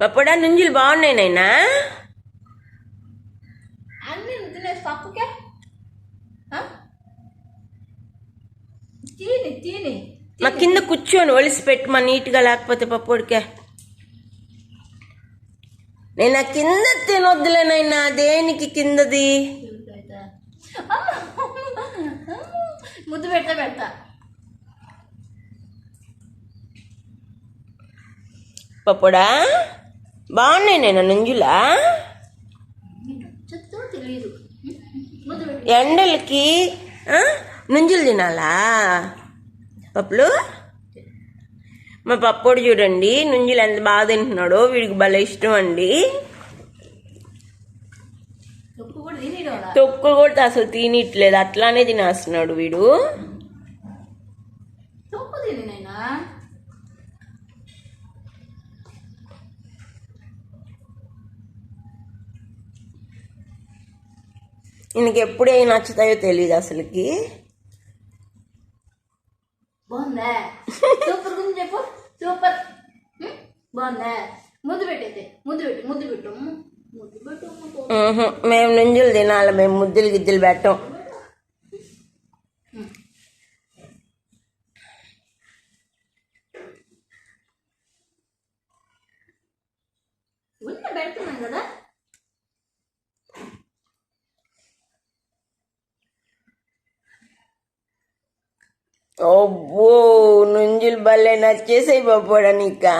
పప్పుడా నుంజులు బాగున్నాయి నాయనా? అన్ని తినేసి పప్పుకే? తిని తిని మా కింద కూర్చొని ఒలిసి పెట్టమా నీట్గా లేకపోతే పప్పుడికే నేను కింద తినొద్దులేనైనా దేనికి కిందది! ముద్దు పెడతా పెడతా. పప్పుడా? బాగున్నాయి నేను నుంజులా ఎండలకి నుంజులు తినాలా? పప్పులు? మా పప్పోడు చూడండి నుంజులు ఎంత బాగా తింటున్నాడో వీడికి భలే ఇష్టం అండి. తొక్కు కూడా అసలు తినట్లేదు అట్లానే తినేస్తున్నాడు వీడు. ఈయనకి ఎప్పుడు ఏం నచ్చుతాయో తెలియదు అసలుకి బాగుందా సూపర్ గురించి చెప్పు సూపర్ ఉం? బాగుందా ముద్దు పెట్టయితే ముద్దు పెట్టు ముద్దు పెట్టు ఉం? ముద్దు పెట్టు ముద్దు. ఉహు, మేము నుంజులు తినాలి మేము ముద్దులు గిద్దులు పెట్టం ఉన్న పెడుతున్నాం కదా అబ్బో నుంజులు భలే నచ్చేసాయి పప్పోడా నీకా?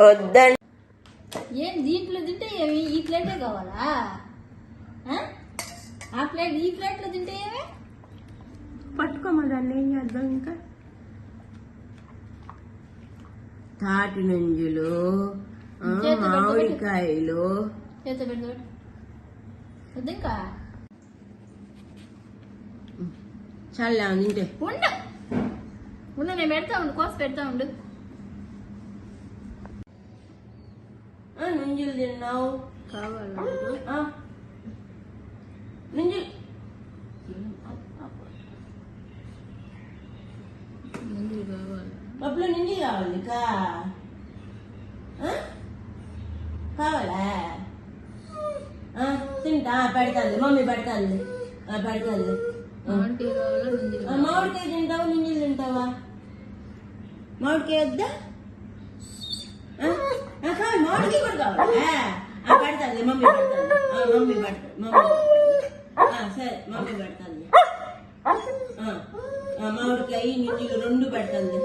వద్దండి. ఏం దీంట్లో తింటే ఏమి? ఈ ప్లేటే కావాలా? ప్లేట్ ఈ ప్లేట్లో తింటే ఏమి? పట్టుకోమా దాన్ని ఏం చేద్దాం ఇంకా? తాటి నుంజులు మామిడికాయలు. చేత వద్దు ఇంకా. చల్లే తింటే. ఉండు. ఉండు నేను పెడతా ఉండు కోసి పెడతా ఉండు. ఆ, నుంజులు తిన్నావు. కావాలా? కావాలి పప్పులో నుంజులు కావాలి? కా? కావాలా తింటా. ఆ, పెడతాంది మమ్మీ ముందు ఆ, మామిడికాయ తింటావా? నుంజులు తింటావా? మామిడికాయ వద్దా? కావాలి. మామిడికాయ కూడా కావాలా. ఆ, పెడతాంది మమ్మీ పెడతాంది ఆ, మమ్మీ పెడతాంది మమ్మీ సరే. మమ్మీ ఆ, మామిడికాయ నుంజులు రెండు సరే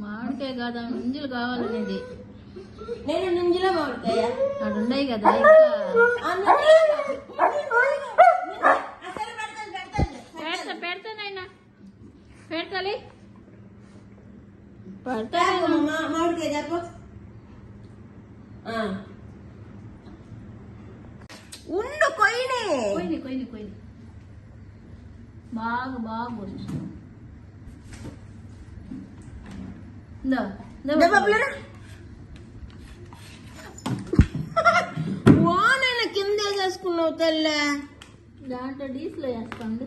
మామిడికాయ కాదా ముంజులు కావాలనేది నేను నుంజులో మామిడికాయ అక్కడ ఉన్నాయి కదా పెడతాను పెడతా పెడతానైనా పెడతాలి పెడతా మామిడికాయ చెప్పు ఉండు కొయ్యనే కొయ్యి కొయ్యి కొయ్యి. బాగా బాగా దా బబ్బులరా. వానైనా కింద వేసేసుకున్నావు తెల్ల. దాంట్లో డీస్లో వేస్తాండు.